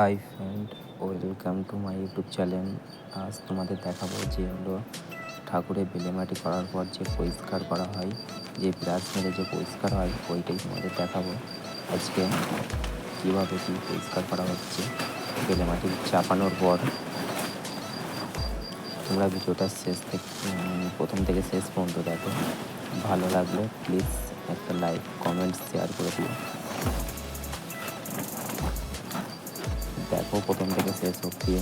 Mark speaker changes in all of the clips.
Speaker 1: Hi friend welcome to my YouTube channel আজ তোমাদের দেখাবো যে হলো ঠাকুরের বেলেমাটি করার পর যে পরিষ্কার করা হয়, যে ব্রাশ মেরে যে পরিষ্কার হয়, ওইটাই তোমাদের দেখাবো। আজকে কীভাবে কী পরিষ্কার করা হচ্ছে, বেলেমাটি চাপানোর পর। তোমরা ভিডিওটা শেষ থেকে প্রথম থেকে শেষ পর্যন্ত দেখো। ভালো লাগলে প্লিজ একটা লাইক কমেন্ট শেয়ার করে দিও। দেখো, প্রথম থেকে শেষ অবধি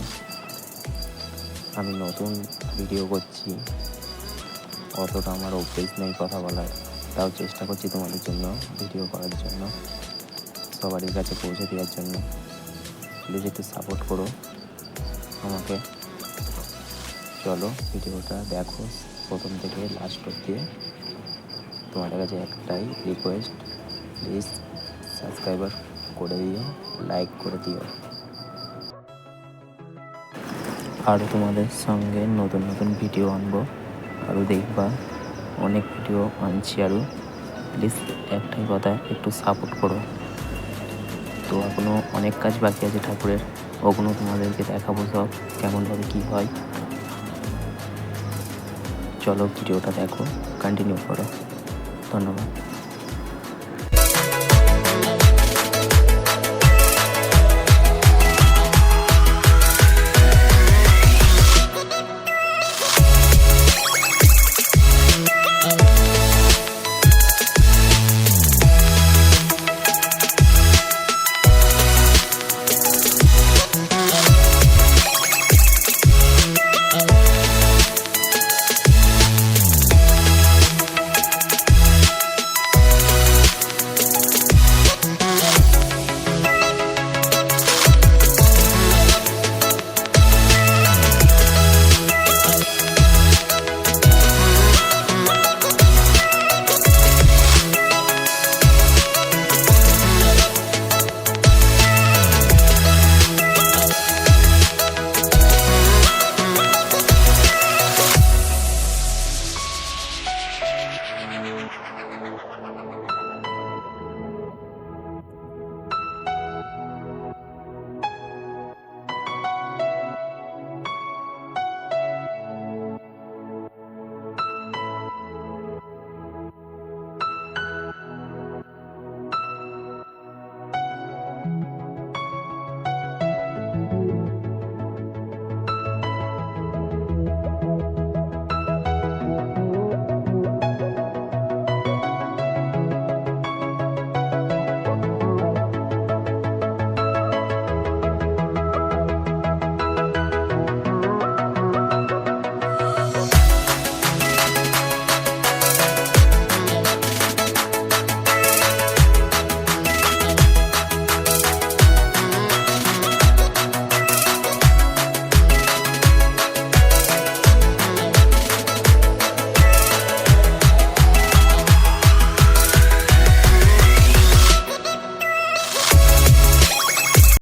Speaker 1: আমি নতুন ভিডিও করছি। অতটা আমার অভ্যেস নেই কথা বলার। তাও চেষ্টা করছি তোমাদের জন্য ভিডিও করার জন্য, সবারই কাছে পৌঁছে দেওয়ার জন্য। প্লিজ একটু সাপোর্ট করো আমাকে। চলো ভিডিওটা দেখো প্রথম থেকে লাস্ট অবধি। তোমাদের কাছে একটাই রিকোয়েস্ট প্লিজ সাবস্ক্রাইবার করে দিও লাইক করে দিও। আরও তোমাদের সঙ্গে নতুন নতুন ভিডিও আনব। আরও দেখবা, অনেক ভিডিও আনছি আরও প্লিজ একটাই কথা, একটু সাপোর্ট করো। তো এখনও অনেক কাজ বাকি আছে ঠাকুরের। ওগুলো তোমাদেরকে দেখাবো সব, কেমনভাবে কী হয়। চলো ভিডিওটা দেখো কন্টিনিউ করো। ধন্যবাদ।